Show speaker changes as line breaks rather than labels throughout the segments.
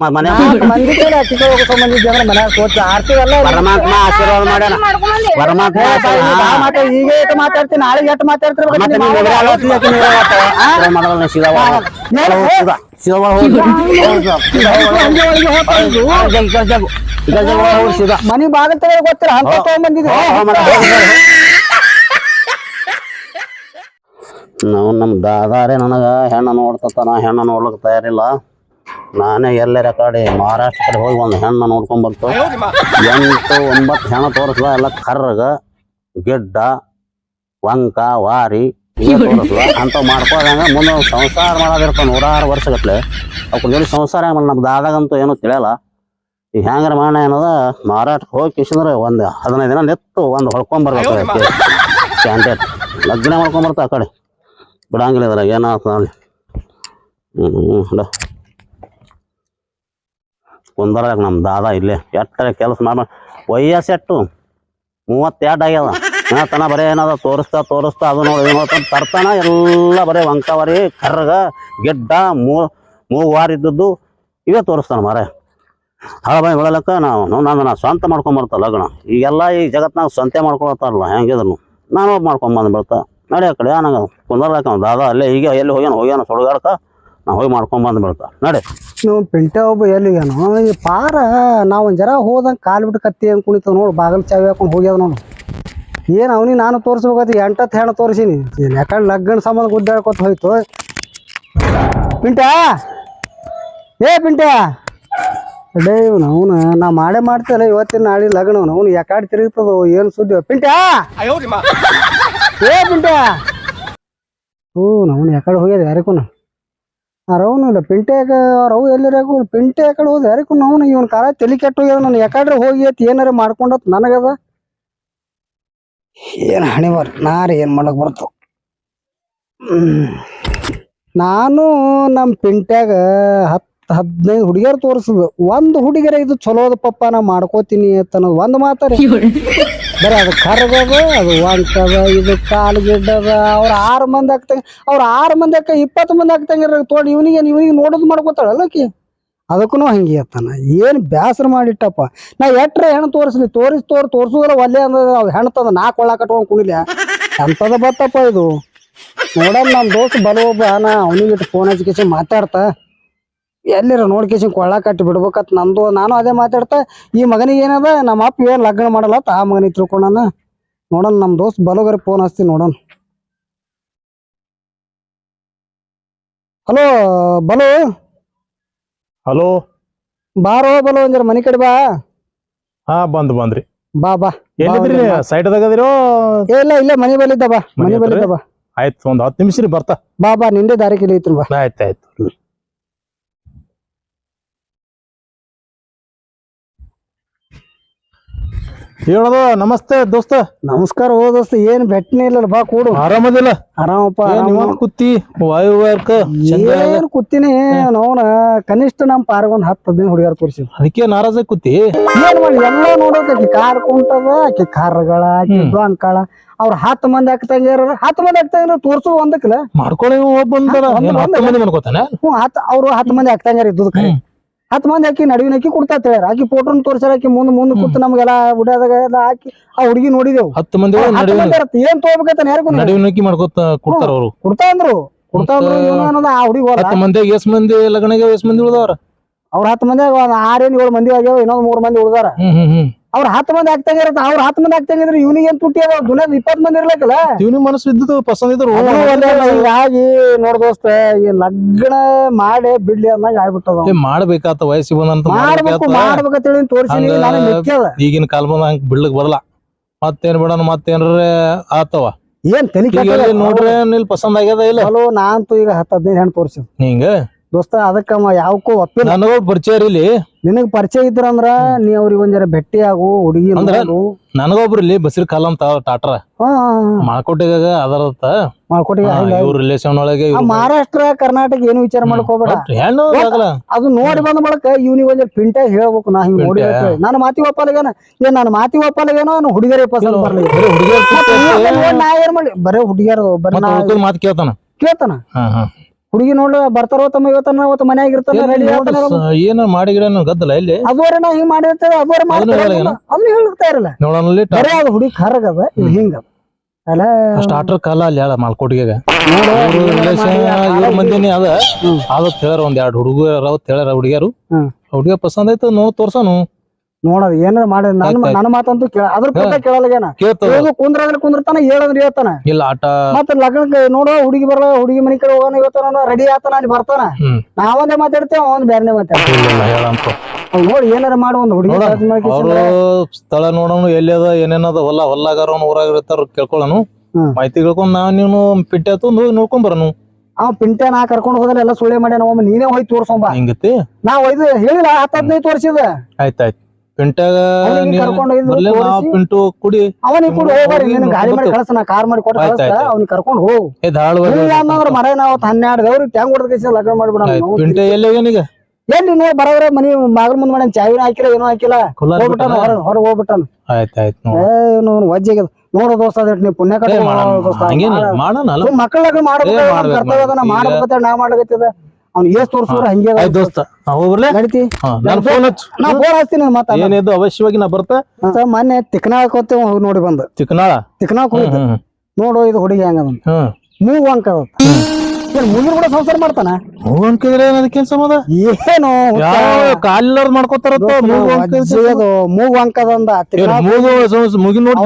ಮನೆ
ಮಂದಿ ಕೈಲಿ ಅಕ್ಕಿ ಹೋಗೋ ಕೂತ್ ಆರ್ತಿವಲ್ಲ
ಪರಮಾತ್ಮ ಆಶೀರ್ವಾದ ಮಾಡ್ಯಾನ. ಪರಮಾತ್ಮ
ಮಾತಾಡ ಈಗ ಎಟ್ ಮಾತಾಡ್ತೀನಿ ನಾಳೆ ಎಟ್ ಮಾತಾಡ್ತೀರ
ಮತ್ತೆ ನೀವು. ಎದುರು ಆಲೋಚನೆ ಯಾಕೆ ಹೋಗು.
ಹಂಗೆ.
ಈಗ ಹೋಗು.
ಮನಿ ಅಂತ
ಹೋಗು, ಹೋಗು. ನಾವು ನಮ್ಮ ದಾದಾರೆ ನನಗೆ ಹೆಣ್ಣ ನೋಡ್ತಾನ ಹೆಣ್ಣ ನೋಡ್ಲಿಕ್ಕೆ ತಯಾರಿಲ್ಲ. ನಾನೇ ಎಲ್ಲರ ಕಡೆ ಮಹಾರಾಷ್ಟ್ರ ಕಡೆ ಹೋಗಿ ಒಂದು ಹೆಣ್ಣು ನೋಡ್ಕೊಂಡ್ ಬರ್ತು ಎಂಟು ಒಂಬತ್ತು ಹೆಣ್ಣು ತೋರಿಸ್ಲ ಎಲ್ಲ ಕರ್ರಗ ಗಿಡ್ಡ ವಂಕ ವಾರಿ ತೋರಿಸ್ಲ ಅಂತ ಮಾಡ್ಕೊಂಡಂಗ ಮುಂದೆ ಸಂಸಾರ ಮಾಡೋದಿರ್ತ ನೂರಾರು ವರ್ಷಗಟ್ಲೆ. ಅವ್ರ ಜೋಡಿ ಸಂಸಾರ ಹೆಂಗ್ ನಮ್ಮ ದಾದಾಗಂತೂ ಏನೂ ತಿಳಿಯಲ್ಲ. ಈಗ ಹೆಂಗಾರ ಮಾಡ ಏನದ ಮಾರಾಟಕ್ಕೆ ಹೋಗಿ ಕಿಶಂದ್ರೆ ಒಂದು ಹದಿನೈದು ದಿನ ನೆತ್ತು ಒಂದು ಹೊಳ್ಕೊಂಬರ್ಬೇಕು ಕ್ಯಾಂಡೇಟ್ ಲಗ್ನ ಮಾಡ್ಕೊಂಬರ್ತಾ ಆ ಕಡೆ. ಬಿಡಂಗಿಲ್ಲ ಇದ್ರಾಗ ಏನಾಗ್ತದೆ ಅಲ್ಲಿ? ಹ್ಞೂ ಹ್ಞೂ ಹಲೋ. ಕುಂದರಾಗ ನಮ್ಮ ದಾದಾ ಇಲ್ಲೇ ಎಟ್ಟರೆ ಕೆಲಸ ಮಾಡ ವಯಸ್ಸು ಎಟ್ಟು ಮೂವತ್ತೆರಡು ಆಗ್ಯದ. ತನ ಬರೇ ಏನದ ತೋರಿಸ್ತಾ ತೋರಿಸ್ತಾ ಅದು ನೋಡಿ ತರ್ತಾನ, ಎಲ್ಲ ಬರೇ ವಂಕವರಿ ಕರ್ರಗ, ಗೆಡ್ಡ, ಮೂ ಮೂಗು ವಾರ ಇದ್ದದ್ದು ಇವೇ ತೋರಿಸ್ತಾನ ಮಾರೇ ಹಳ ಬಾಯಿ ಬೆಳಲಕ್ಕ ನಾವು ನಾನು ನಾ ಸ್ವಂತ ಮಾಡ್ಕೊಂಬರ್ತ ಲಗ್ನ. ಈಗೆಲ್ಲ ಈ ಜಗತ್ನಾಗ ಸ್ವಂತ ಮಾಡ್ಕೊಳತ್ತಾರಲ್ಲ, ಹೆಂಗಿದ್ರು? ನಾನು ಮಾಡ್ಕೊಂಬಂದು ಬಿಡ್ತಾ. ನಡಿ ಆ ಕಡೆ ನನಗೆ ಕುಂದರ್ಲಾಕ ದಾದಾ ದಾದ ಅಲ್ಲೇ ಈಗ ಎಲ್ಲಿ ಹೋಗ್ಯಾನ ಹೋಗ್ಯಾನ, ಸುಡುಗಾಡ್ಕ, ನಾ ಹೋಗಿ ಮಾಡ್ಕೊಂಬಂದು ಬಿಡ್ತಾ. ನಡಿ
ನೀವು ಪಿಂಟೆ ಒಬ್ಬ ಎಲ್ಲಿಗೇನು ಈ ಪಾರ ನಾವು ಒಂದು ಜರ ಹೋದಂಗೆ ಕಾಲು ಬಿಟ್ಟು ಕತ್ತಿ ಹಂಗೆ ಕುಣಿತವ ನೋಡು ಬಾಗಿಲು ಚಾವಿ ಹಾಕೊಂಡು ಹೋಗ್ಯಾವ ನೋಡು. ಏನು ಅವನಿಗೆ ನಾನು ತೋರಿಸ್ಬೇಕಾಯ್ತು ಎಂಟತ್ತು ಹೆಣ್ಣು ತೋರಿಸೀನಿ. ಏನು ಯಾಕಂದ್ರೆ ಲಗ್ನ ಸಂಬಂಧ ಗುದ್ದಾಡ್ಕೊತ ಹೋಯ್ತು. ಪಿಂಟ್ಯಾ ಏ ಪಿಂಟ್ಯಾ ಅಡೇ ಇವನು ಅವನು ನಾ ಮಾಡೇ ಮಾಡ್ತೇನೆ ಇವತ್ತಿನ ನಾಳೆ ಲಗ್ನ ಅವನು ಯಾಕಾಡ್ ತಿರುಗ್ತದ ಏನು ಸುದ್ದಿ ಪಿಂಟ್ಯಾ ಏ ಪಿಂಟ್ಯಾ ಹ್ಞೂ ಅವನು ಯಾಕಡೆ ಹೋಗ್ಯದ ಯಾರಿಗೂ ಅರವನು ಇಲ್ಲ ಪಿಂಟ್ಯಾಗ ಅರವು ಎಲ್ಲಿರಾಗು ಪಿಂಟೆ ಯಾಕಡೆ ಹೋದ ಯಾರಿಗೂ ನಾವು ಇವನ್ ಕಾರ ತಲೆ ಕೆಟ್ಟು ಹೋಗ್ಯದ ನಾನು ಯಾಕಡ್ರೆ ಹೋಗಿ ಐತಿ ಏನಾರ ಮಾಡ್ಕೊಂಡತ್ ನನಗದ? ಏನು ಹಣಿವರ್ ನಾರ ಏನು ಮಾಡಕ್ ಬರ್ತು. ನಾನು ನಮ್ಮ ಪಿಂಟ್ಯಾಗ ಹತ್ತು ಹದಿನೈದು ಹುಡುಗಿಯರು ತೋರಿಸಿದ್ವು ಒಂದು ಹುಡುಗಿಯರ ಇದು ಚಲೋದ ಪಪ್ಪ ನಾ ಮಾಡ್ಕೋತೀನಿ ಅಂತ ಅನ್ನೋದು ಒಂದು ಮಾತಾರಿ. ಬರೀ ಅದು ಕರ್ಗದ ಅದು ಒಂಟದ ಇದು ಕಾಲು ಗಿಡ್ಡದ, ಅವ್ರ ಆರು ಮಂದಿ ಹಾಕ್ತಂಗೆ ಅವ್ರು ಆರು ಮಂದಿ ಅಕ್ಕ ಇಪ್ಪತ್ತು ಮಂದಿ ಆಗ್ತಂಗ ತೋಡಿ ಇವನಿಗೆ ಇವನಿಗೆ ನೋಡೋದು ಮಾಡ್ಕೋತಾಳಲ್ಲ ಆಕಿ ಅದಕ್ಕೂ ಹಂಗೆ ಅತ್ತಾನ ಏನು ಬ್ಯಾಸರ ಮಾಡಿಟ್ಟಪ್ಪ. ನಾ ಎಟ್ರ ಹೆಣ್ಣು ತೋರಿಸ್ಲಿ, ತೋರಿಸ್ ತೋರ್, ತೋರ್ಸುದ್ರ ಒಲ್ಲೆ ಅಂದ್ರೆ ಅವ್ ಹೆಣ್ಣು ತಂದ ನಾ ಕೊಳ ಕಟ್ಕೊಂಡ್ ಕುಣಿಲೆ. ಎಂತದ ಬತ್ತಪ್ಪ ಇದು? ನೋಡೋಣ ನಮ್ಮ ದೋಸ್ತ ಬಲ ಒಬ್ಬ ನಾ ಅವನಿಗೆ ಫೋನ್ ಹಚ್ಚಿಕೇಸಿ ಮಾತಾಡ್ತಾ. ಎಲ್ಲಿರ ನೋಡ್ಕೇಸಿ ಕೊಳ್ಳ ಕಟ್ಟಿ ಬಿಡ್ಬೇಕತ್ ನಂದು. ನಾನು ಅದೇ ಮಾತಾಡ್ತಾ ಈ ಮಗನಿಗೆ ಏನದ? ನಮ್ಮ ಅಪ್ಪ ಏನ್ ಲಗ್ನ ಮಾಡಲ್ಲ ಆ ಮಗನಿಗೆ ತಿಳ್ಕೊಂಡಾನ. ನೋಡೋಣ ನಮ್ಮ ದೋಸ್ತ್ ಬಲೋಗರಿ ಫೋನ್ ಹಚ್ತೀನಿ ನೋಡೋಣ. ಹಲೋ ಬಲು?
ಹಲೋ
ಬಾರೋ ಬಲು ಅಂದ್ರ ಮನಿ ಕಡೆ ಬಾ.
ಹಾ ಬಂದ್ ಬಂದ್ರಿ.
ಬಾ ಬಾ.
ಎಲ್ಲಿದ್ರಿ ಸೈಡ್
ಏ, ಇಲ್ಲ ಇಲ್ಲೇ ಮನಿ ಬಲ್ಲಿದ್ದ ಬಾ.
ಮನೆ
ಬಲ್ಲಿದ್ದ ಬಾ.
ಆಯ್ತು ಒಂದ್ ಹತ್ತು ನಿಮಿಷ ರೀ ಬರ್ತಾ.
ಬಾ ಬಾ ನಿಂದೆ ದಾರಿ ಕಿಲಿ ಐತ್ರಿ ಬಾ.
ಆಯ್ತು ಆಯ್ತು. ಹೇಳೋದು ನಮಸ್ತೆ ದೋಸ್ತ.
ನಮಸ್ಕಾರ ಓ ದೋಸ್ತ ಏನ್ ಬೆಟ್ಟನೇ ಇಲ್ಲ ಬಾ ಕೂಡು.
ಆರಾಮದಿಲ್ಲ?
ಆರಾಮಪ್ಪ.
ಕುತ್ತಿ ವಾಯು ವರ್ಕ್
ಏನ್ ಕುತ್ತಿನಿ ನೋನ ಕನಿಷ್ಠ ನಮ್ ಪಾರ್ಗೊಂದ್ ಹತ್ತು ಹದಿನೈದು ಹುಡುಗಿಯರ್ ತೋರಿಸಿ
ಅದಕ್ಕೆ ನಾರಾಜ ಕುತ್ತಿ
ಏನ್ ಮಾಡಿ ಎಲ್ಲ ನೋಡೋಕೆ ಆಕಿ ಕಾರ್ ಕುಂಟದ ಆಕಿ ಕಾರ್ಗಳ ಆಕಿ ಕಾಳ. ಅವ್ರ ಹತ್ತು ಮಂದಿ ಹಾಕ್ತಂಗ ಹತ್ ಮಂದಿ ಹಾಕ್ತಂಗ ತೋರ್ಸು ಒಂದಕ್ಕೆ
ಮಾಡ್ಕೊಳ್ಳಿ ಒಬ್ಬ
ಒಂದ್ ಹ್ಞೂ ಹತ್ತು ಅವ್ರು ಹತ್ ಮಂದಿ ಆಗ್ತಂಗ್ಯಾರ
ಇದ್ದದ.
ಹತ್ತು ಮಂದಿ ಆಕಿ ನಡುವಿನ ಆಕಿ ಕೊಡ್ತಾ ಹೇಳ್ಯಾರ ಆಕಿ ಫೋಟೋನ್ ತೋರ್ಸ್ಯಾರ ಆಕಿ ಮುಂದ್ ಮುಂದ್ ಕೂತ್ ನಮ್ಗೆಲ್ಲ ಉಡ್ಯಾದಾಗ ಎಲ್ಲ ಹಾಕಿ ಆ ಹುಡುಗಿ ನೋಡಿದೆವು.
ಹತ್ತು ಮಂದಿ
ಹತ್ತು
ನಡುವಿನ
ಮಂದಿ ಇರತ್ತೆ. ಏನ್ ತಗೋಬೇಕಂತ ಯಾರಿಗೂ
ನಡುವಿನಕಿ ಮಾಡ್ಕೋತ ಕೊಡ್ತಾರ ಅವ್ರು.
ಕೊಡ್ತಾ ಅಂದ್ರು. ಕೊಡ್ತಾ ಅಂದ್ರು
ಮತ್ತ-
ಇವನು ಅನ್ನೋದು ಆ ಹುಡುಗಿ ಹೋದ.
ಹತ್ತು ಮಂದಿ ಲಗ್ನಾಗ ಮಂದಿ ಲಗ್ನಗೆ ಎಸ್ ಮಂದಿ ಉಳ್ದವ್ರ?
ಅವ್ರ ಹತ್ತು ಮಂದಿ ಒಂದ್ ಏನ್ ಏಳು ಮಂದಿ ಆಗ್ಯಾವ ಇನ್ನೊಂದ್ ಮೂರ್ ಮಂದಿ ಉಳ್ದಾರ
ಹ್ಮ್ ಹ್ಮ್ ಹ್ಮ್.
ಅವ್ರ ಹತ್ತು ಮಂದಿ ಆಗ್ತಂಗ ಇರತ್ತ ಅವ್ರ ಹತ್ತು ಮಂದಿ ಆಗ್ತಂಗ ಇದ್ರೆ ಇವ್ನಿಗೆ ಏನ್ ತುಟ್ಟಿ ಅದಾವ? ದುನಿಯಾದ ಇಪ್ಪತ್ ಮಂದಿ ಇರ್ಲಕ್ಕಲ್ಲ
ಇವ್ನಿಗೆ ಮನಸ್ಸು ಇದ್ದದ್ದು ಪಸಂದ್ ಇದ್ರು
ಹೀಗಾಗಿ ನೋಡ್ ದೋಸ್ತ ಈ ಲಗ್ನ ಮಾಡಿ ಬಿಡ್ಲಿ ಅನ್ನಂಗ ಆಗ್ಬಿಟ್ಟದ
ಮಾಡ್ಬೇಕಾತ ವಯಸ್ಸಿಗೆ ಬಂದಂತ
ಮಾಡ್ಬೇಕು ಮಾಡ್ಬೇಕಂತ ಹೇಳಿ ತೋರಿಸಿ
ಹಂಗ-
ನಾನು ಮಿಕ್ಕದ
ಈಗಿನ ಕಾಲ ಬಂದ ಹಂಗ ಬಿಡ್ಲಿಕ್ ಬರಲ್ಲ. ಮತ್ತೇನ್ ಬಿಡೋಣ ಮತ್ತೇನ್ರ ಆತವ.
ಏನ್
ತನಿಖೆ ನೋಡ್ರಿ ನಿಲ್ ಪಸಂದ್ ಆಗ್ಯದ ಇಲ್ಲ?
ಹಲೋ ನಾನಂತೂ ಈಗ ಹತ್ತು ಹದಿನೈದು ಹೆಣ್ಣು ತೋರಿಸ್
ಹಿಂಗ?
ದೋಸ್ತ ಅದಕ್ಕ ಯಾವಕ್ಕೂ ಒಪ್ಪಿಲ್ಲ.
ನನಗೂ ಪರಿಚಯ ಇರಲಿ. ಇಲ್ಲಿ
ನಿನಗ್ ಪರಿಚಯ ಇದ್ರಂದ್ರ ನೀ ಅವ್ರಿಗೆ ಒಂದ್ ಜರ ಭೇಟಿ ಆಗು ಹುಡುಗಿ
ಅಂದ್ರ-. ನನಗೊಬ್ರು ಇಲ್ಲಿ ಬಸಿರ್ ಕಾಲ ಟಾಟ್ರ. ಮಾಳ್ಕೋಟೆಗ ಅದರತ್ತ. ಇವ್ರ ರಿಲೇಷನ್ ಒಳಗೆ
ಮಹಾರಾಷ್ಟ್ರ ಕರ್ನಾಟಕ ಏನು ವಿಚಾರ ಮಾಡ್ಕೋಬೇಡ.
ಹೆಣ್ಣು
ಅದು ನೋಡಿ ಬಂದ ಬಳಕ ಇವ್ನಿಗೆ ಒಂದ್ ಪಿಂಟ ಹೇಳ್ಬೇಕು ನಾ ಹಿಂಗ್ ನೋಡಿ? ನಾನು ಮಾತಿ ಒಪ್ಪಲಗೇನ ಏನ್ ನಾನು ಮಾತಿ ಒಪ್ಪಲಗೇನೋ ನಾನು ಹುಡುಗರೇ ಪಸಂದ್ ಬರ್ಲಿ.
ಬರೀ ಹುಡುಗಿಯರ್
ನಾ ಏನ್ ಮಾಡಿ ಬರೇ ಹುಡುಗಿಯರ್ ಬರೀ
ಮಾತು ಕೇಳ್ತಾನ.
ಕೇಳ್ತಾನ? ಹುಡುಗಿ ನೋಡ ಬರ್ತಾರೋ ತಮ್ಮ ಇವತ್ತನ ಅವತ್ತು ಮನ್ಯಾಗ ಇರ್ತಾನ ರೆಡಿ
ಏನ ಮಾಡಿಗಿಡ ಗದ್ದಲ ಇಲ್ಲಿ?
ಅದೋರೆ ನಾ ಹಿಂಗ್ ಮಾಡಿರ್ತೇವೆ ಅದುವರೆ
ಮಾಡ್ತಾರಲ್ಲ.
ಅದನ್ನ ಹೇಳ್ತಾ ಇರಲ್ಲ.
ನೋಡೋಣ
ಬರೇ ಅದು ಹುಡುಗಿ ಕರಗದ ಇದು ಅಲ್ಲ
ಸ್ಟಾರ್ಟರ್ ಕಾಲ ಅಲ್ಲಿ ಹೇಳ ಮಾಲ್ಕೋಟಿಗೆ ಇವ್ರ
ಮಾಡಿ
ಮಂದಿನಿ ಅದ. ಅದತ್ ಹೇಳ್ಯಾರ ಒಂದ್ ಎರಡ್ ಹುಡುಗರ ಅವತ್ ಹೇಳ್ಯಾರ ಹುಡುಗಿಯರು. ಹುಡುಗ ಪಸಂದ್ ಆಯ್ತು ನೋವು ತೋರ್ಸನು.
ನೋಡೋದು ಏನಾರ ಮಾಡಿ ನನ್ನ ಮಾತಂತೂ ಕೇಳ ಅದ್ರ ಪಕ್ಕ
ಕೇಳ್ತದ
ಕುಂದ್ರ ಕುಂದ್ರಾದ್ರೆ ಕುಂದಿರ್ತಾನ ಹೇಳಂದ್ರೆ ಹೇಳ್ತಾನ.
ಇಲ್ಲ ಆಟ.
ಮತ್ತ ಲಗ್ನಕ್ಕೆ ನೋಡೋ ಹುಡುಗಿ ಬರಲ್ಲ ಹುಡುಗಿ ಮನಿ ಕಡೆ ಹೋಗೋಣ ಇವತ್ತಾನ ರೆಡಿ ಆತನ ಅಲ್ಲಿ ಬರ್ತಾನ. ನಾವೊಂದೇ ಮಾತಾಡ್ತೇವೆ ಅವನ್ ಬೇರೆನೆ ಮಾತಾಡ್ತೇವೆ ನೋಡಿ ಏನಾರ ಮಾಡು ಒಂದು ಹುಡುಗಿ
ಅವರು ಸ್ಥಳ ನೋಡೋನು ಎಲ್ಲಿ ಅದ ಏನೇನದ ಹೊಲ ಹೊಲ್ಲಾಗಾರ ಊರಾಗ ಇರ್ತಾರ ಕೇಳ್ಕೊಳ್ಳೋನು. ಮಾಹಿತಿ ಕೇಳ್ಕೊಂಡ್ ನಾವ್ ನೀನು ಪಿಟ್ಟೆ ಆತು ಹೋಗಿ ನೋಡ್ಕೊಂಡ್ ಬರೋನು.
ಅವ್ ಪಿಂಟೆ ನಾ ಕರ್ಕೊಂಡು ಹೋದ್ರೆ ಎಲ್ಲ ಸುಳ್ಳೆ ಮಾಡ್ಯಾನ ಒಮ್ಮೆ ನೀನೇ ಹೋಗಿ ತೋರ್ಸೊಂಬ.
ಹಿಂಗತಿ?
ನಾ ಒಯ್ದು ಹೇಳಿಲ್ಲ ಹತ್ತು ಹದಿನೈದು ತೋರ್ಸಿದ
ಆಯ್ತಾಯ್ತು ಪಿಂಟ್ಯಾಗ
ಅವ್ನಿಗೆ
ನೀನ್
ಕರ್ಕೊಂಡ್ ಒಯ್ದು
ಮೊದ್ಲೇ ನಾವ್ ಪಿಂಟು ಕುಡಿ.
ಅವನಿಗೆ ಕೂಡ ಹೋಗ್ಬಾರಿ
ಹೋಗಿ
ನಿನ್ ಗಾಡಿ ಮಾಡಿ
ನೋಡ್ಕೊಂಡು
ಕಳ್ಸ ನಾ ಕಾರ್ ಮಾಡಿ ಕೊಟ್ಟು
ಆಯ್ತ್
ಕಳಿಸ್ತ
ಆಯ್ತ್.
ಅವ್ನಿಗೆ ಕರ್ಕೊಂಡು ಹೋಗು.
ಏ
ಇಲ್ಲ ಮರ ನಾವ್ ಹನ್ನೆರಡು ದೇವ್ರಿಗೆ ಟ್ಯಾಂಗ್ ಹೊಡೆದ ಕೈಸಿ ಲಗ್ನ ಮಾಡ್ಬಿಡ
ಪಿಂಟೆ ಎಲ್ಲಿ ಹೋಗ್ಯಾನೀಗ
ಮನಿ ಬಾಗಿಲು ಮುಂದ್ ಮಾಡಿ ಚಾವಿನ ಹಾಕಿಲ್ಲ ಏನೋ ಹಾಕಿಲ್ಲ.
ಹೊರಗ್
ಹೋಗ್ಬಿಟ್ಟಾನ.
ಬಿಟ್ಟಾನ? ಆಯ್ತಾಯ್ತು ನೋಡ್.
ಏನು ವಜ್ಜೆಗೆ ನೋಡು ದೋಸ್ತ ಅದೇಟ್ ನೀ ಪುಣ್ಯ ಕಡೆ
ಮಾಡೋ ಮಾಡೋಣ. ಹಂಗೇನಿಲ್ಲ ಮಾಡೋಣ ಅಲ್ಲ?
ಮಕ್ಕಳ ಲಗ್ನ ಮಾಡ್ಬೇಕು
ಏ,
ನಮ್
ಮಾಡ್ಬೇಕು,
ಕರ್ತವ್ಯ ಅದನ್ನ
ಮಾಡ್ಬೇಕು.
ಮಾಡ್ಬೇಕಂತ ನಾ ಮಾಡ್ಬೇಕತ್ತದ ಅವ್ನ್ ಏಸ್ ತೋರ್ಸಿದ್ರ ಹಂಗೆ.
ಆಯ್ತು ದೋಸ್ತ. ನಾ ಹೋಗ್ಬರ್ಲೆ
ನಡಿತಿ.
ನಾನು ಫೋನ್ ಹಚ್ಚು.
ನಾ ಫೋನ್ ಹಚ್ತೀನಿ ಮತ್ತ
ಏನಿದ್ದು ಅವಶ್ಯವಾಗಿ ನಾ ಬರ್ತಾ.
ಮೊನ್ನೆ ತಿಕ್ನಾಳ್ ಹೋಗ್ತೇವೆ ಹೋಗಿ ನೋಡಿ ಬಂದು.
ತಿಕ್ನಾಳ?
ತಿಕ್ನಾಳ್
ಹ್ಮ್
ಹೋಗಿದ್ದೆ ನೋಡು ಇದು ಹುಡುಗಿ ಹಂಗ
ಮೂವ್
ಮೂಗು ಅಂಕ ಏನ್ ಮುಂದಿನ ಕೂಡ ಸಂಸಾರ ಮಾಡ್ತಾನ?
ಅದಕ್ಕೇನ್ ಸಮದ
ಏನು
ಯಾವ ಮಾಡ್ಕೋತಾರ ಮೂಗು
ಅಂಕದಂದ
ಮುಗಿ ನೋಡಿ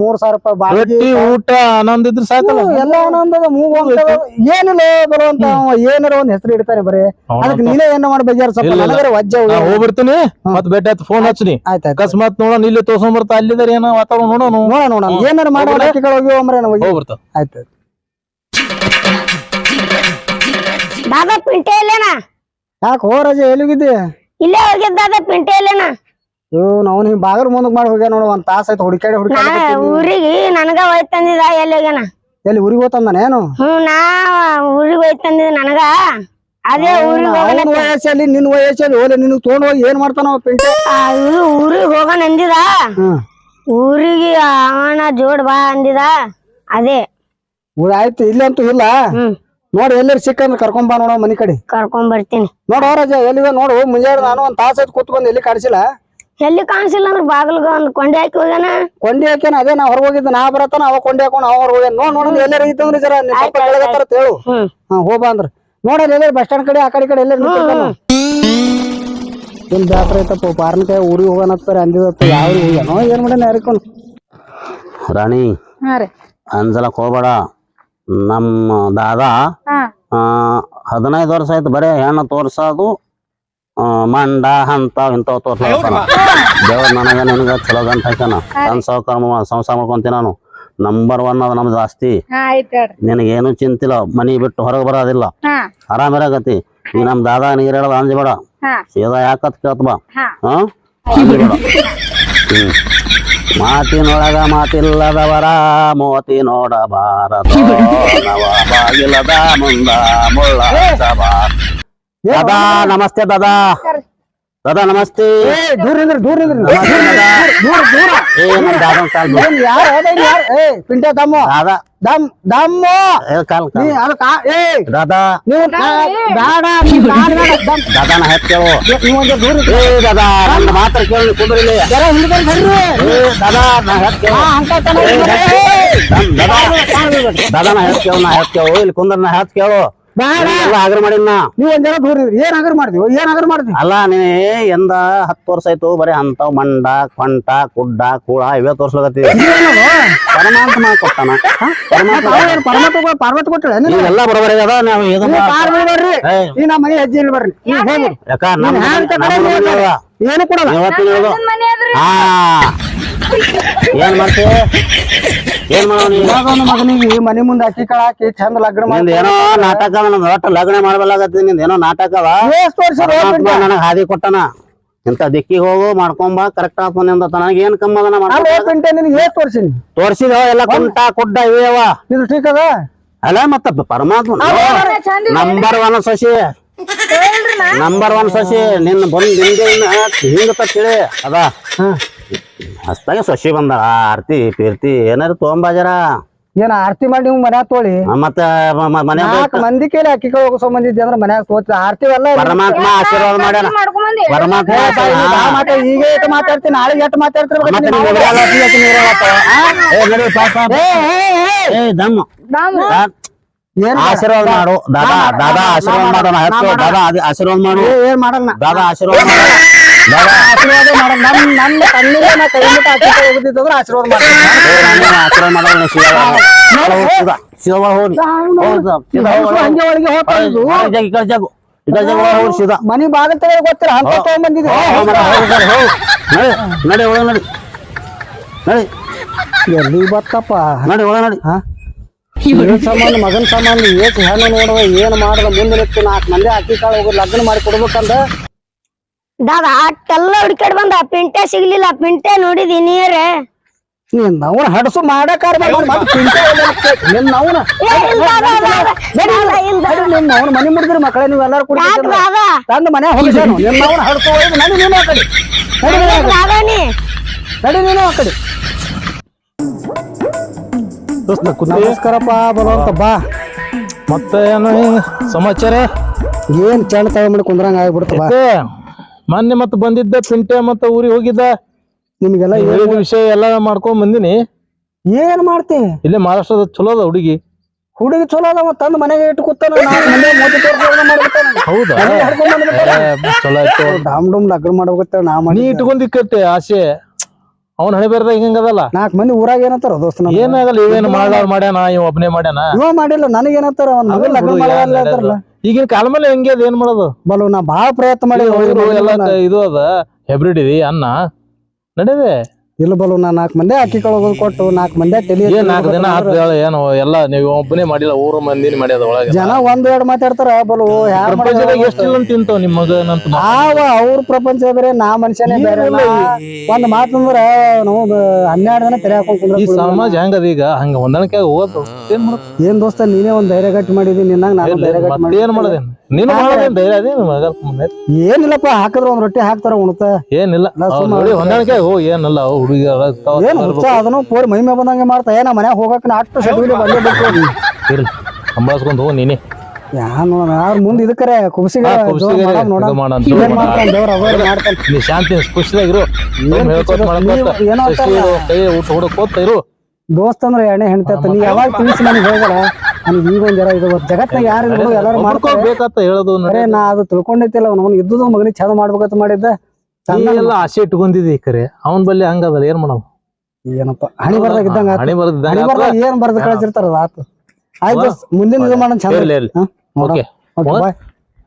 ಮೂರ್ ಸಾವಿರ ರೂಪಾಯಿ
ಊಟ ಆನಂದ ಇದ್ರೆ ಸಾಕಲ್ಲ?
ಎಲ್ಲ ಆನಂದದ ಮೂಗು ಅಂಕದ. ಏನಿಲ್ಲ ಬರುವಂತ ಏನಾರ ಒಂದ್ ಹೆಸರು ಇಡ್ತಾರೆ ಬರೀ. ಅದಕ್ಕೆ ನೀನೇ ಏನ ಮಾಡಿ ಬೇಜಾರ್ ಸ್ವಲ್ಪ ವಜ್ಜೆ
ಹೋಗ್ಬಿಡ್ತೀನಿ. ಮತ್ ಆಯ್ತು ಫೋನ್ ಹಚ್ಚನಿ ಅಕಸ್ಮಾತ್ ನೋಡೋಣ ಇಲ್ಲಿ ತೋರ್ಸ್ಕೊಂಡ್ ಬರ್ತಾ ಅಲ್ಲಿದ್ದಾರೆ ಏನೋ ವಾತಾವರಣ ನೋಡೋಣ.
ನೋಡೋಣ ನೋಡ ಏನಾರ ಮಾಡೋ ಹೋಗಿ ಆಯ್ತು.
ದಾದಾ ಪಿಂಟೆ ಇಲ್ಲೇನ?
ಯಾಕೆ ಹೋ ರಜೆ ಎಲ್ಲಿಗಿದ್ದಿ?
ಇಲ್ಲೇ ಹೋಗಿದ್ದ ದಾದಾ ಪಿಂಟೆ ಇಲ್ಲೇನ?
ಇವ್ ನಾವು ಹಿಂಗ್ ಬಾಗರ್ ಮುಂದಕ್ ಮಾಡಿ ಹೋಗ್ಯ ನೋಡು ಒಂದ್ ತಾಸ ಆಯ್ತು ಹುಡುಕಾಡಿ ಹುಡುಕಾಡಿ
ಊರಿಗೆ ನನಗ ಹೋಯ್ತ್ ತಂದಿದ ಎಲ್ಲಿ ಹೋಗ್ಯಾನ?
ಎಲ್ಲಿ ಊರಿಗೆ ಹೋಗ್ತಂದಾನ
ಏನು? ಹ್ಮ್ ನಾ ಊರಿಗೆ ಹೋಯ್ತ್ ತಂದಿದ ನನಗ. ಅದೇ ಊರಿಗೆ ಹೋಗಣ
ಅವನ ವಯಸ್ಸಲ್ಲಿ ನಿನ್ ವಯಸ್ಸಲ್ಲಿ ಓಲೆ ನಿನ್ ತೊಗೊಂಡ್ ಹೋಗಿ ಏನ್ ಮಾಡ್ತಾನ ಅವ ಪಿಂಟೆ?
ಊರಿಗೆ ಹೋಗೋಣ ಅಂದಿದ.
ಹ್ಮ್.
ಊರಿಗೆ ಅವನ ಜೋಡ್ ಬಾ ಅಂದಿದ. ಅದೇ.
ಊರ್ ಆಯ್ತು ಇಲ್ಲಂತೂ ಅಂತೂ ಇಲ್ಲ?
ಹ್ಮ್.
ನೋಡಿ ಎಲ್ಲರೂ ಸಿಕ್ಕಂದ್ರೆ ಕರ್ಕೊಂಡ್ ಬಾ ನೋಡ ಮನಿ ಕಡೆ.
ಕರ್ಕೊಂಡ್ ಬರ್ತೀನಿ.
ನೋಡು ರಜೆ ಎಲ್ಲಿದೆ ನೋಡು ಮುಂಜಾನೆ ನಾನು ಒಂದ್ ತಾಸ ಆಯ್ತು ಕೂತ್ ಬಂದು ಎಲ್ಲಿ ಕಾಣಿಸಿಲ್ಲ.
ಎಲ್ಲಿ ಕಾಣಿಸಿಲ್ಲ ಅಂದ್ರೆ ಬಾಗಿಲ್ಗ ಒಂದ್ ಕೊಂಡೆ ಹಾಕಿ ಹೋಗ್ಯಾನ.
ಕೊಂಡಿ ಹಾಕ್ಯಾನ ಅದೇ ನಾ ಹೊರಗೆ ಹೋಗಿದ್ದೆ ನಾ ಬರತ್ತಾನ ಅವ ಕೊಂಡಿ ಹಾಕೊಂಡು ಅವ ಹೊರಗೆ ಹೋಗ್ಯಾನ. ನೋಡ್ ನೋಡ್ ಎಲ್ಲಾರ ಇತ್ತಂದ್ರೆ ಜರ ನಿನ್ ಪಪ್ಪ ಕೇಳಗತ್ತಾರ ಹೇಳು ಹಾ ಹೋಗ್ಬಾ ಅಂದ್ರ. ನೋಡಲ್ಲ ಎಲ್ಲಾರು ಬಸ್ ಸ್ಟ್ಯಾಂಡ್ ಕಡೆ ಆ ಕಡೆ ಈ ಕಡೆ ಎಲ್ಲಾರು ಏನ್ ಬ್ಯಾಸರ ಐತಪ್ಪ ಪಾರ್ನ ಕೈ ಊರಿಗೆ ಹೋಗೋಣತ್ತಾರೆ ಅಂದಿದತ್ತ ಯಾವ ಹೋಗ್ಯಾನೋ? ಏನ್ ಮಾಡ್ಯಾನ ಯಾರಿಕೊಂಡು
ರಾಣಿ
ಹಾ ರೀ.
ಹೋಗ್ಬೇಡ. ನಮ್ಮ ದಾದಾ ಆ, ಹದಿನೈದು ವರ್ಷ ಆಯ್ತು ಬರೇ ಹೆಣ್ಣು ತೋರ್ಸೋದು ಮಂಡ ಅಂತಾವ್ ಇಂಥವ್ ತೋರ್ಸ್ಲಾಗ್ತಾನ ದೇವ್ರ ನನಗ ನಿನಗ ಚಲೋ ಗಂಟ ಹಾಕ್ಯಾನ ಸಣ್ಣ ಸಾವುಕಾರ ಸಂಸಾರ ಮಾಡ್ಕೊಂತೀನಿ ನಾನು. ನಂಬರ್ ಒನ್ ಅದ ನಮ್ದು
ಜಾಸ್ತಿ
ನಿನಗೇನು ಚಿಂತಿಲ್ಲ ಮನಿ ಬಿಟ್ಟು ಹೊರಗೆ ಬರೋದಿಲ್ಲ.
ಆರಾಮ್
ಆರಾಮಿರಾಗತಿ ಈ ನಮ್ ದಾದಾ ನೀರ್ ಹೇಳೋದು ಅಂಜಬೇಡ.
ಹಾ.
ಸೀದಾ ಯಾಕತ್ ಕೇಳ್ತ ಬಾ.
ಹಾ.
ಹಾ? ಹ್ಮ್. ಮಾತಿನೊಳಗ ಮಾತಿಲ್ಲದವರ ಮೋತಿ ನೋಡಬಾರದು. ನವ ಬಾಗಿಲದ ಮುಂದ ಮುಳ್ಳ ಹಚ್ಚಬಾರದು. ದಾದಾ ನಮಸ್ತೆ ದಾದಾ. ದಾದಾ ನಮಸ್ತೆ.
ದೂರ ನಿಂದ್ರಿ ದೂರ ನಿಂದ್ರಿ.
ದಾದಾ
ದೂರ ದೂರ
ಏ ನಮ್ ದಾದನ್ ಕಾಲ್ ಬಿಡು.
ಏನ್ ಯಾರು ಹೋದ ಯಾರು? ಏ ಪಿಂಟೆ ದಮ್ಮು
ದಾದಾ.
ದಮ್ ದಮ್ಮು.
ಏ ಕಾಲ್
ನೀ
ಕಾಲ್
ಅದು ಕಾ ಏ.
ದಾದಾ.
ನೀವು ಕಾ- ಬೇಡ ನೀವ್ ಕಾಲ್ ಬೇಡ ದಮ್.
ದಾದಾನ ಹೆತ್ ಕೇಳು.
ನೀವು ಒಂದು ದೂರ ಇರ್ರಿ.
ಏ ದಾದಾ ನನ್ನ ಮಾತ್ರ ಕೇಳಿ ಕುಂದ್ರಿಲ್ಲ
ಜರ ಹಿಂದೆ ಬರ್ರಿ
ಏ ದಾದಾ ನಾ ಹೆತ್ ಕೇಳು.
ಅಂತ ತನ
ದಾದಾ ದಾದಾ ನಾ ಹೆತ್ ಕೇಳು ನಾ ಹೆತ್ ಕೇಳು. ಇಲ್ಲಿ ಕುಂದ್ರ ನಾ ಹೆತ್ ಕೇಳು. ಆಗ್ರ ಮಾಡಿನ
ನೀವ್ ಒಂದ್ ಜನ ದೂರ. ಏನ್ ಆಗ್ರ ಮಾಡ್ತೀವಿ ಏನ್ ಹಗರ್ ಮಾಡ್ತೀವಿ
ಅಲ್ಲ ನೀ ಎಂದ ಹತ್ತು ವರ್ಷ ಆಯ್ತು ಬರೀ ಅಂತಾವ್ ಮಂಡ ಕೊಂಟ ಕುಡ್ಡ ಕೂಳ ಇವೇ ತೋರ್ಸ್ಲಕತ್ತಿ ಪರಮಾತ್ಮ ಮಾಡ್ಕೊಟ್ಟಾನ ಪರಮಾತ್ಮ
ಪರ್ವತ
ಎಲ್ಲ ಬರೋಬರಿ ಅದ ನಾವು ಇದು
ಬರ್ರಿ. ಈ ನಮ್ಮ ಮನೆ ಹೆಜ್ಜೆ ಇಲ್ಲಿ ಬರ್ರಿ.
ಯಾಕ.
ಏನು ಕೊಡಲ್ಲ.
ಹಾ. ಏನ್ ಮಾಡ್ತೇವೆ ಏನ್
ಮಾಡೋಣ ಮಗನಿಗೆ ಮನೆ ಮುಂದೆ ಅಕ್ಕಿ ಕಾಳ ಹಾಕಿ ಚಂದ ಲಗ್ನ ಮಾಡಿ
ಏನೋ ನಾಟಕ ಅದ ಒಟ್ಟ ಲಗ್ನ ಮಾಡ್ಬಲ್ಲಾಗತ್ತಿ ನಿಂದ ಏನೋ ನಾಟಕ ಅದ
ಎಷ್ಟು ವರ್ಷ
ಪರಮಾತ್ಮ ನನಗ್ ಹಾದಿ ಕೊಟ್ಟನ. ಇಂತ ದಿಕ್ಕಿಗೆ ಹೋಗು ಮಾಡ್ಕೊಂಬ ಕರೆಕ್ಟ್ ಫೋನ್ನಿಂದ ನನಗೆ ಏನ್ ಕಮ್ಮ ಅದನ
ಅಲ್ಲ
ಮಾಡ್ಕೊಂಡ್
ನಿನ್ಗೆ ಎಷ್ಟು ವರ್ಷ ನೀ
ತೋರ್ಸಿದ? ಎಲ್ಲ ಕುಂಟ ಕುಡ್ಡ ಇವೇವ
ಇದು ಠೀಕ್ ಅದ
ಅಲ್ಲ ಮತ್ತ ಪರಮಾತ್ಮ ನಂಬರ್ ಒನ್ ಸಸಿ. ನಂಬರ್ ಒನ್ ಸಸಿ. ನಿನ್ನ ಬಂದ್ ನಿಂಗೆ ಹಿಂಗ ತಿಳಿ ಅದ. ಹಸ್ತಾಗೆ ಸಸಿ ಬಂದ ಆರ್ತಿ ಪೀರ್ತಿ ಏನಾರು ತೊಗೊಂಬಾಜಾರ ಏನ
ಏನ್ ಆರತಿ ಮಾಡಿ ನೀವು ಮನ್ಯಾಗ ತೋಳಿ.
ಮತ್ತೆ ಮನೆ
ನಾಲ್ಕು ಮಂದಿ ಕೇಳಿ ಅಕ್ಕಿ ಹೋಗೋ ಸಂಬಂಧ ಇದ್ದೆ ಅಂದ್ರೆ ಮನ್ಯಾಗ ತೋತಿ ಆರತಿ ಎಲ್ಲ
ಪರಮಾತ್ಮ ಆಶೀರ್ವಾದ ಮಾಡ್ಯಾನ. ಪರಮಾತ್ಮ.
ಈಗ ಎಷ್ಟು ಮಾತಾಡ್ತೀನಿ ನಾಳೆ ಎಷ್ಟು ಮಾತಾಡ್ತಿರ್ಬೇಕು
ಆಶೀರ್ವಾದ ಮಾಡು. ದಾದಾ ದಾದಾ ಆಶೀರ್ವಾದ ಮಾಡೋಣ ದಾದಾ ಆಶೀರ್ವಾದ ಮಾಡು.
ಏನ್ ಮಾಡಲ್ಲ.
ದಾದಾ ಆಶೀರ್ವಾದ ಮಾಡು.
ಆಶೀರ್ವಾದ ಮಾಡ ನಮ್ ನನ್ನ ಕಣ್ಣಿಗೆ ನಾ ಕೈ ಮುಟ್ಟ ಆಶೀರ್ವಾದ ಮಾಡ್ತೀನಿ
ಆಶೀರ್ವಾದ ಸೀದಾ
ಮನಿ ಬಾಗತ್ತ ತೆಗೆದು ಗೊತ್ತಿರ ಅಂತ ತಗೊಂಡ್ಬಂದಿದ್ದೆ.
ನಡಿ ನಡಿ ಒಳಗೆ ನಡಿ. ನಡಿ.
ಎಲ್ಲಿ ಬತ್ತಪ್ಪ?
ನಡಿ ಒಳ ನಡಿ.
ಹಾ? ಸಂಬಂಧ ಮಗನ್ ಸಂಬಂಧ ಏಟ್ ಹೆಣ್ಣು ನೋಡುವ ಏನ್ ಮಾಡುದ ಮುಂದೆ ನಿಂತು ನಾಲ್ಕು ಮಂದಿ ಅಕ್ಕಿ ಕಾಳು ಹೋಗಿ ಲಗ್ನ ಮಾಡಿ ಕೊಡ್ಬೇಕಂದ
ದಾದ ಅಟ್ಟೆಲ್ಲ ಹುಡ್ಕಾಡ್ ಬಂದ ಪಿಂಟೆ ಸಿಗ್ಲಿಲ್ಲ ಪಿಂಟೆ ನೋಡಿದಿ ನೀರೇ?
ನಿನ್ನವನ ನವ್ನ ಹಡಸು ಮಾಡಕಾರ ಮತ್ತೆ ಚಿಂತೆ ನಿನ್ ನವ್ನ
ಏ, ಇಲ್ಲ ದಾದ, ದಾದ, ದಾದ, ಇಲ್ಲ.
ನಿನ್ ನವ್ನ ಮನಿ ಮುಡಿದ್ರಿ ಮಕ್ಕಳೇ ನೀವ್ ಎಲ್ಲಾರು ಕೂಡ
ಯಾಕ್ ದಾದ?
ತಂದು ಮನೆ ಹೋಗಿದ್ದಾನು. ನಿನ್ ನವ್ನ ಹಡಸು ಒಯ್ದು ನಡಿ ನೀನು ಆ ಕಡೆ. ನಡಿ ನೀನು ಆ ಕಡೆ. ನಮಸ್ಕಾರಪ್ಪ ಬಲವಂತ ಬಾ
ಮತ್ತೆ ಏನು ಸಮಾಚಾರ?
ಏನ್ ಚಂದ ತಾಯಿ ಮಾಡಿ ಕುಂದ್ರಂಗ ಆಗ್ಬಿಡ್ತ ಬಾ.
ಏ, ಮೊನ್ನೆ ಮತ್ತೆ ಬಂದಿದ್ದ ಪಿಂಟೆ ಮತ್ತೆ ಊರಿಗೆ ಹೋಗಿದ್ದ.
ನಿಮ್ಗೆಲ್ಲ
ಹೇಳಿದ ವಿಷಯ ಎಲ್ಲ ಮಾಡ್ಕೊಂಡ್ ಬಂದಿನಿ.
ಏನ್ ಮಾಡ್ತಿ?
ಇಲ್ಲೇ ಮಹಾರಾಷ್ಟ್ರದ ಚಲೋ ಅದ ಹುಡುಗಿ.
ಹುಡುಗಿ ಚಲೋ ಅದ ತಂದು ಮನೆಗೆ ಇಟ್ಟು ಕೂತಾನ.
ಹೌದಾ? ಚಲೋ ಆಯ್ತು.
ಡಾಮ್ ಡೂಮ್ ಲಗ್ನ ಮಾಡ್ಬೇಕಂತ ನಾ
ನೀ
ಮಾಡಿ
ಇಟ್ಕೊಂಡಿಕ್ಕಟ್ಟೆ ಆಸೆ. ಅವ್ನ ಹಣೆ ಬೇರೆ ಹಿಂಗದಲ್ಲ?
ನಾಲ್ಕು ಮಂದಿ ಊರಾಗ ಏನಂತಾರ ದೋಸ್ತ ನಮ್ಗೆ?
ಏನಾಗಲ್ಲ ಇವೇನು ಮಾಡ್ಲಾರ ಮಾಡ್ಯಾನ ಇವ್ ಒಬ್ಬನೇ ಮಾಡ್ಯಾನ?
ಇವ ಮಾಡಿಲ್ಲ ನನಗೆ ಏನಂತಾರ ಅವ್ನ ಮಗನ್ ಲಗ್ನ
ಬಿಡು,
ಮಾಡಲ್ಲ
ಏನ್
ಅಂತಾರಲ್ಲ
ಈಗಿನ ಕಾಲ ಮೇಲೆ ಹೆಂಗೆ ಅದ ಏನ್ ಮಾಡೋದು?
ಬಲು ನಾ ಬಾಳ ಪ್ರಯತ್ನ ಮಾಡಿ
ಎಲ್ಲ ಕ- ಇದು ಅದ ಹೆಬ್ರಿಡ್ ಇದೆ ಅನ್ನ. ನಡೆದೆ
ಇಲ್ಲ ಬಲು ನಾ ನಾಲ್ಕು ಮಂದಿ ಅಕ್ಕಿ ಕಳಗೋದು ಕೊಟ್ಟು ನಾಲ್ಕು ಮಂದಿ ತಲಿ
ಏನ್ ನಾಲ್ಕು ದಿನ ಆತ್ ಹೇಳ ಏನು ಎಲ್ಲ ನೀವು ಒಬ್ಬನೇ ಮಾಡಿಲ್ಲ ಊರ ಮಂದಿ ಮಾಡ್ಯದ ಒಳಗೆ.
ಜನ ಒಂದ್ ಎರಡು ಮಾತಾಡ್ತಾರ ಬಲು ಯಾರು
ಪ್ರಪಂಚದಾಗ ಎಷ್ಟಿಲ್ಲ ತಿಂತಾವ ನಿಮ್ ಮಗನಂತ
ಆವ ಅವ್ರ ಪ್ರಪಂಚ ಬೇರೆ ನಾ ಮನುಷ್ಯನೇ ಬೇರೆ ನಾ ಒಂದ್ ಮಾತಂದ್ರ ನಾವು ಬ- ಹನ್ನೆರಡು ದಿನ ತೆರೆ ಹಾಕೊಂಡ್
ಈ
ಕುಂದ್ರ
ಸಮಾಜ ಹೆಂಗದ ಈಗ? ಹಂಗ ಹೊಂದಾಣಿಕೆ ಹೋಗೋದು. ಏನ್ ಮಾಡೋದು?
ಏನ್ ದೋಸ್ತ ನೀನೇ ಒಂದ್ ಧೈರ್ಯ ಗಟ್ಟಿ ಮಾಡಿದಿ ನಿನ್ನಾಗ ನಾನು ಧೈರ್ಯ ಗಟ್ಟಿ ಮಾಡಿ
ಏನ್ ಮಾಡೋದೇನ್? ನೀನು ಮಾಡೋದೇನ್ ಧೈರ್ಯ ಅದೇನು ಮಗ ಮುಂದೆ.
ಏನಿಲ್ಲಪ್ಪ ಹಾಕಿದ್ರ ಒಂದ್ ರೊಟ್ಟಿ ಹಾಕ್ತಾರ ಉಣ್ತ.
ಏನಿಲ್ಲ. ನೋಡಿ ಹೊಂದಾಣಿಕೆ ಹೋ ಏನಲ್ಲ ಹುಡುಗಿ
ಏನ್ ಹುಚ್ಚ ಅದನ್ನು ಪೋರ್ ಮಹಿಮೆ ಬಂದಂಗೆ ಮಾಡ್ತಾ ಏನ ಮನ್ಯಾಗ ಹೋಗಕ್ ಅಷ್ಟು ಶೆಡ್ಯೂಲ್ ಬಂದೇ
ಇರ್ಲಿ ಹೋಗ್ ನೀನೆ.
ಯಾನು ಯಾರು ಮುಂದೆ ಇದಕ್ಕರೆ ಕುಬಸಿಗೆ
ನೀ ಶಾಂತಿ ಖುಷಿಯಾಗಿರು ಕೈ ಊಟ ಇರು.
ದೋಸ್ತ ಅಂದ್ರೆ ಎಣ್ಣೆ ಹೆಣ್ತಾ ನೀ ಯಾವಾಗ ತಿಳಿಸಿ ನನಗೆ ಹೋಗಲ್ಲ? ನನಗೆ ಈಗ ಒಂದ್ ಜರ ಇದು. ಜಗತ್ನಾಗ ಯಾರು ಇರ್ಬೋದು ಎಲ್ಲಾರು
ಬೇಕಂತ ಹೇಳೋದು
ಅರೆ ನಾ ಅದು ತಿಳ್ಕೊಂಡೈತಿಲ್ಲ ಅವ್ನು ಇದ್ದುದು ಮಗನಿಗೆ ಚಂದ ಮಾಡ್ಬೇಕಂತ ಮಾಡಿದ್ದ.
ಎಲ್ಲ ಆಸೆ ಇಟ್ಕೊಂಡಿದ್ದಿ ಕರೆ. ಅವನ್ ಬಲ್ಲಿ ಹಂಗದಲ್ಲ ಏನ್ ಮಾಡವ್
ಏನಪ್ಪ ಹಣಿ ಬರ್ದಾಗ ಇದ್ದಂಗ.
ಹಣಿ ಬರ್ದ
ಹಣಿ ಬರ್ದಾಗ ಏನ್ ಬರ್ದ ಕಳಿಸಿರ್ತಾರ ಅದು ಆತು. ಆಯ್ತು ಮುಂದಿನ ಇದು ಮಾಡೋಣ ಚಂದ
ಓಕೆ.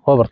ಹೋಗ್ಬರ್ತ.